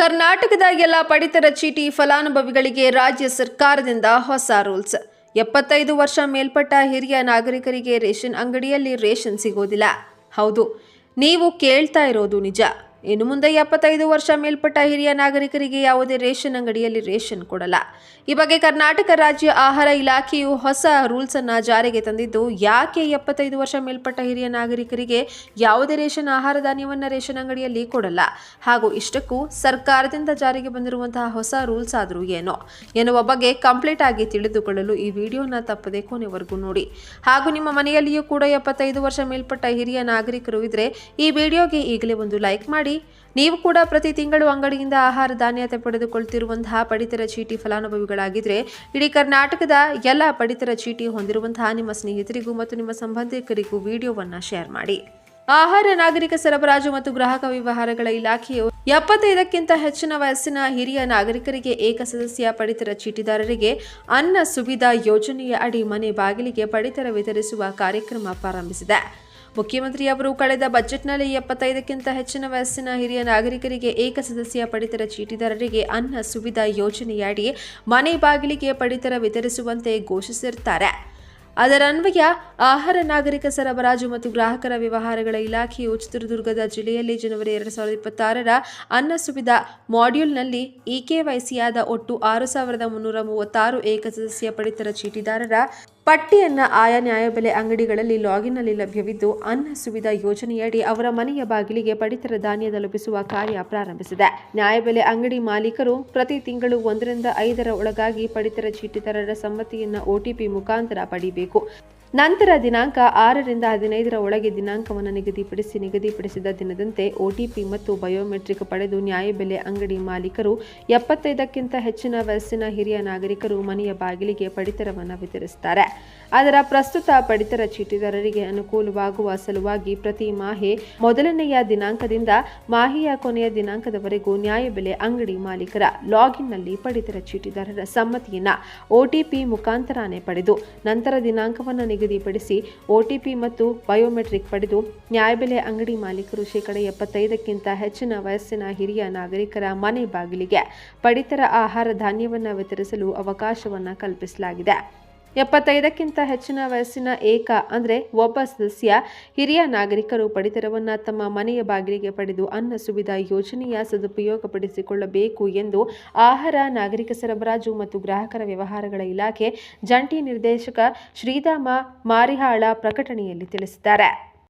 ಕರ್ನಾಟಕದ ಎಲ್ಲ ಪಡಿತರ ಚೀಟಿ ಫಲಾನುಭವಿಗಳಿಗೆ ರಾಜ್ಯ ಸರ್ಕಾರದಿಂದ ಹೊಸ ರೂಲ್ಸ್. ಎಪ್ಪತ್ತೈದು ವರ್ಷ ಮೇಲ್ಪಟ್ಟ ಹಿರಿಯ ನಾಗರಿಕರಿಗೆ ರೇಷನ್ ಅಂಗಡಿಯಲ್ಲಿ ರೇಷನ್ ಸಿಗೋದಿಲ್ಲ. ಹೌದು, ನೀವು ಕೇಳ್ತಾ ಇರೋದು ನಿಜ. ಇನ್ನು ಮುಂದೆ ಎಪ್ಪತ್ತೈದು ವರ್ಷ ಮೇಲ್ಪಟ್ಟ ಹಿರಿಯ ನಾಗರಿಕರಿಗೆ ಯಾವುದೇ ರೇಷನ್ ಅಂಗಡಿಯಲ್ಲಿ ರೇಷನ್ ಕೊಡಲ್ಲ. ಈ ಬಗ್ಗೆ ಕರ್ನಾಟಕ ರಾಜ್ಯ ಆಹಾರ ಇಲಾಖೆಯು ಹೊಸ ರೂಲ್ಸ್ ಅನ್ನ ಜಾರಿಗೆ ತಂದಿದ್ದು, ಯಾಕೆ ಎಪ್ಪತ್ತೈದು ವರ್ಷ ಮೇಲ್ಪಟ್ಟ ಹಿರಿಯ ನಾಗರಿಕರಿಗೆ ಯಾವುದೇ ರೇಷನ್, ಆಹಾರ ಧಾನ್ಯವನ್ನ ರೇಷನ್ ಅಂಗಡಿಯಲ್ಲಿ ಕೊಡಲ್ಲ? ಹಾಗೂ ಇಷ್ಟಕ್ಕೂ ಸರ್ಕಾರದಿಂದ ಜಾರಿಗೆ ಬಂದಿರುವಂತಹ ಹೊಸ ರೂಲ್ಸ್ ಆದರೂ ಏನೋ? ಎನ್ನುವ ಬಗ್ಗೆ ಕಂಪ್ಲೀಟ್ ಆಗಿ ತಿಳಿದುಕೊಳ್ಳಲು ಈ ವಿಡಿಯೋನ ತಪ್ಪದೆ ಕೊನೆವರೆಗೂ ನೋಡಿ. ಹಾಗೂ ನಿಮ್ಮ ಮನೆಯಲ್ಲಿಯೂ ಕೂಡ ಎಪ್ಪತ್ತೈದು ವರ್ಷ ಮೇಲ್ಪಟ್ಟ ಹಿರಿಯ ನಾಗರಿಕರು ಇದ್ರೆ ಈ ವಿಡಿಯೋಗೆ ಈಗಲೇ ಒಂದು ಲೈಕ್ ಮಾಡಿ ನೀವು ಕೂಡ ಪ್ರತಿ ತಿಂಗಳು ಅಂಗಡಿಯಿಂದ ಆಹಾರ ಧಾನ್ಯತೆ ಪಡೆದುಕೊಳ್ತಿರುವಂತಹ ಪಡಿತರ ಚೀಟಿ ಫಲಾನುಭವಿಗಳಾಗಿದ್ದರೆ ಇಡೀ ಕರ್ನಾಟಕದ ಎಲ್ಲ ಪಡಿತರ ಚೀಟಿ ಹೊಂದಿರುವಂತಹ ನಿಮ್ಮ ಸ್ನೇಹಿತರಿಗೂ ಮತ್ತು ನಿಮ್ಮ ಸಂಬಂಧಿಕರಿಗೂ ವಿಡಿಯೋವನ್ನ ಶೇರ್ ಮಾಡಿ. ಆಹಾರ, ನಾಗರಿಕ ಸರಬರಾಜು ಮತ್ತು ಗ್ರಾಹಕ ವ್ಯವಹಾರಗಳ ಇಲಾಖೆಯು ಎಪ್ಪತ್ತೈದಕ್ಕಿಂತ ಹೆಚ್ಚಿನ ವಯಸ್ಸಿನ ಹಿರಿಯ ನಾಗರಿಕರಿಗೆ ಏಕಸದಸ್ಯ ಪಡಿತರ ಚೀಟಿದಾರರಿಗೆ ಅನ್ನ ಸುವಿಧಾ ಯೋಜನೆಯ ಅಡಿ ಮನೆ ಬಾಗಿಲಿಗೆ ಪಡಿತರ ವಿತರಿಸುವ ಕಾರ್ಯಕ್ರಮ ಪ್ರಾರಂಭಿಸಿದೆ. ಮುಖ್ಯಮಂತ್ರಿಯವರು ಕಳೆದ ಬಜೆಟ್ನಲ್ಲಿ ಎಪ್ಪತ್ತೈದಕ್ಕಿಂತ ಹೆಚ್ಚಿನ ವಯಸ್ಸಿನ ಹಿರಿಯ ನಾಗರಿಕರಿಗೆ ಏಕಸದಸ್ಯ ಪಡಿತರ ಚೀಟಿದಾರರಿಗೆ ಅನ್ನ ಸುವಿಧಾ ಯೋಜನೆಯಡಿ ಮನೆ ಬಾಗಿಲಿಗೆ ಪಡಿತರ ವಿತರಿಸುವಂತೆ ಘೋಷಿಸಿರುತ್ತಾರೆ ಅದರನ್ವಯ ಆಹಾರ ನಾಗರಿಕ ಸರಬರಾಜು ಮತ್ತು ಗ್ರಾಹಕರ ವ್ಯವಹಾರಗಳ ಇಲಾಖೆಯು ಚಿತ್ರದುರ್ಗದ ಜಿಲ್ಲೆಯಲ್ಲಿ ಜನವರಿ ಎರಡು ಸಾವಿರದ ಇಪ್ಪತ್ತಾರರ ಅನ್ನ ಸುವಿಧ ಮಾಡ್ಯೂಲ್ನಲ್ಲಿ ಇಕೆವೈಸಿಯಾದ ಒಟ್ಟು ಆರು ಸಾವಿರದ ಮುನ್ನೂರ ಮೂವತ್ತಾರು ಏಕಸದಸ್ಯ ಪಡಿತರ ಚೀಟಿದಾರರ ಪಟ್ಟಿಯನ್ನ ಆಯಾ ನ್ಯಾಯಬೆಲೆ ಅಂಗಡಿಗಳಲ್ಲಿ ಲಾಗಿನ್ನಲ್ಲಿ ಲಭ್ಯವಿದ್ದು, ಅನ್ನ ಸುವಿಧಾ ಯೋಜನೆಯಡಿ ಅವರ ಮನೆಯ ಬಾಗಿಲಿಗೆ ಪಡಿತರ ಧಾನ್ಯ ತಲುಪಿಸುವ ಕಾರ್ಯ ಪ್ರಾರಂಭಿಸಿದೆ. ನ್ಯಾಯಬೆಲೆ ಅಂಗಡಿ ಮಾಲೀಕರು ಪ್ರತಿ ತಿಂಗಳು ಒಂದರಿಂದ ಐದರ ಒಳಗಾಗಿ ಪಡಿತರ ಚೀಟಿದಾರರ ಸಮ್ಮತಿಯನ್ನು ಒಟಿಪಿ ಮುಖಾಂತರ ಪಡಿಬೇಕು. ನಂತರ ದಿನಾಂಕ ಆರರಿಂದ ಹದಿನೈದರ ಒಳಗೆ ದಿನಾಂಕವನ್ನು ನಿಗದಿಪಡಿಸಿ ನಿಗದಿಪಡಿಸಿದ ದಿನದಂತೆ ಒಟಿಪಿ ಮತ್ತು ಬಯೋಮೆಟ್ರಿಕ್ ಪಡೆದು ನ್ಯಾಯಬೆಲೆ ಅಂಗಡಿ ಮಾಲೀಕರು ಎಪ್ಪತ್ತೈದಕ್ಕಿಂತ ಹೆಚ್ಚಿನ ವಯಸ್ಸಿನ ಹಿರಿಯ ನಾಗರಿಕರು ಮನೆಯ ಬಾಗಿಲಿಗೆ ಪಡಿತರವನ್ನು ವಿತರಿಸುತ್ತಾರೆ. ಅದರ ಪ್ರಸ್ತುತ ಪಡಿತರ ಚೀಟಿದಾರರಿಗೆ ಅನುಕೂಲವಾಗುವ ಸಲುವಾಗಿ ಪ್ರತಿ ಮಾಹೆ ಮೊದಲನೆಯ ದಿನಾಂಕದಿಂದ ಮಾಹೆಯ ಕೊನೆಯ ದಿನಾಂಕದವರೆಗೂ ನ್ಯಾಯಬೆಲೆ ಅಂಗಡಿ ಮಾಲೀಕರ ಲಾಗಿನ್ನಲ್ಲಿ ಪಡಿತರ ಚೀಟಿದಾರರ ಸಮ್ಮತಿಯನ್ನ ಒಟಿಪಿ ಮುಖಾಂತರನೇ ಪಡೆದು ನಂತರ ದಿನಾಂಕವನ್ನು ನಿಗದಿಪಡಿಸಿ ಒಟಿಪಿ ಮತ್ತು ಬಯೋಮೆಟ್ರಿಕ್ ಪಡೆದು ನ್ಯಾಯಬೆಲೆ ಅಂಗಡಿ ಮಾಲೀಕರು ಶೇಕಡ ಎಪ್ಪತ್ತೈದಕ್ಕಿಂತ ಹೆಚ್ಚಿನ ವಯಸ್ಸಿನ ಹಿರಿಯ ನಾಗರಿಕರ ಮನೆ ಬಾಗಿಲಿಗೆ ಪಡಿತರ ಆಹಾರ ಧಾನ್ಯವನ್ನು ವಿತರಿಸಲು ಅವಕಾಶವನ್ನು ಕಲ್ಪಿಸಲಾಗಿದೆ. ಎಪ್ಪತ್ತೈದಕ್ಕಿಂತ ಹೆಚ್ಚಿನ ವಯಸ್ಸಿನ ಏಕ, ಅಂದರೆ ಒಬ್ಬ ಸದಸ್ಯ, ಹಿರಿಯ ನಾಗರಿಕರು ಪಡಿತರವನ್ನು ತಮ್ಮ ಮನೆಯ ಬಾಗಿಲಿಗೆ ಪಡೆದು ಅನ್ನ ಸುವಿಧಾ ಯೋಜನೆಯ ಸದುಪಯೋಗಪಡಿಸಿಕೊಳ್ಳಬೇಕು ಎಂದು ಆಹಾರ, ನಾಗರಿಕ ಸರಬರಾಜು ಮತ್ತು ಗ್ರಾಹಕರ ವ್ಯವಹಾರಗಳ ಇಲಾಖೆ ಜಂಟಿ ನಿರ್ದೇಶಕ ಶ್ರೀಧಾಮ ಮಾರಿಹಾಳ ಪ್ರಕಟಣೆಯಲ್ಲಿ ತಿಳಿಸಿದ್ದಾರೆ.